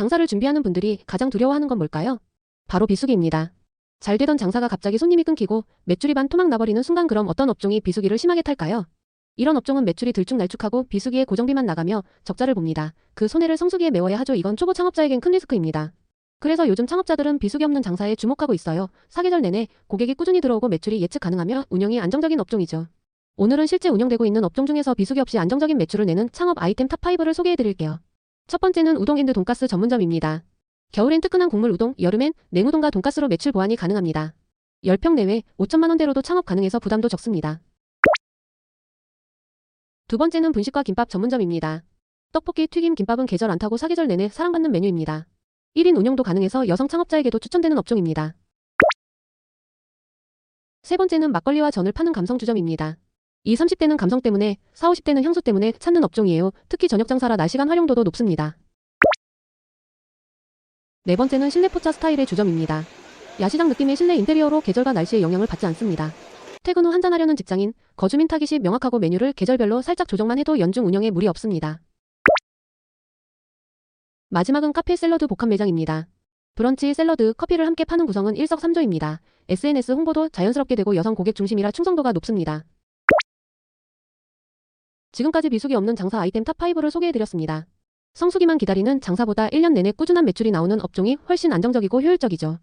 장사를 준비하는 분들이 가장 두려워하는 건 뭘까요? 바로 비수기입니다. 잘 되던 장사가 갑자기 손님이 끊기고 매출이 반 토막 나버리는 순간 그럼 어떤 업종이 비수기를 심하게 탈까요? 이런 업종은 매출이 들쭉날쭉하고 비수기에 고정비만 나가며 적자를 봅니다. 그 손해를 성수기에 메워야 하죠. 이건 초보 창업자에겐 큰 리스크입니다. 그래서 요즘 창업자들은 비수기 없는 장사에 주목하고 있어요. 사계절 내내 고객이 꾸준히 들어오고 매출이 예측 가능하며 운영이 안정적인 업종이죠. 오늘은 실제 운영되고 있는 업종 중에서 비수기 없이 안정적인 매출을 내는 창업 아이템 탑5를 소개해드릴게요. 첫 번째는 우동 앤드 돈가스 전문점입니다. 겨울엔 뜨끈한 국물 우동, 여름엔 냉우동과 돈가스로 매출 보완이 가능합니다. 10평 내외 5천만 원대로도 창업 가능해서 부담도 적습니다. 두 번째는 분식과 김밥 전문점입니다. 떡볶이, 튀김, 김밥은 계절 안 타고 사계절 내내 사랑받는 메뉴입니다. 1인 운영도 가능해서 여성 창업자에게도 추천되는 업종입니다. 세 번째는 막걸리와 전을 파는 감성주점입니다. 20, 30대는 감성 때문에, 40, 50대는 향수 때문에 찾는 업종이에요. 특히 저녁 장사라 낮 시간 활용도도 높습니다. 네 번째는 실내 포차 스타일의 주점입니다. 야시장 느낌의 실내 인테리어로 계절과 날씨에 영향을 받지 않습니다. 퇴근 후 한잔하려는 직장인, 거주민 타깃이 명확하고 메뉴를 계절별로 살짝 조정만 해도 연중 운영에 무리 없습니다. 마지막은 카페 샐러드 복합 매장입니다. 브런치, 샐러드, 커피를 함께 파는 구성은 일석삼조입니다. SNS 홍보도 자연스럽게 되고 여성 고객 중심이라 충성도가 높습니다. 지금까지 비수기 없는 장사 아이템 탑5를 소개해드렸습니다. 성수기만 기다리는 장사보다 1년 내내 꾸준한 매출이 나오는 업종이 훨씬 안정적이고 효율적이죠.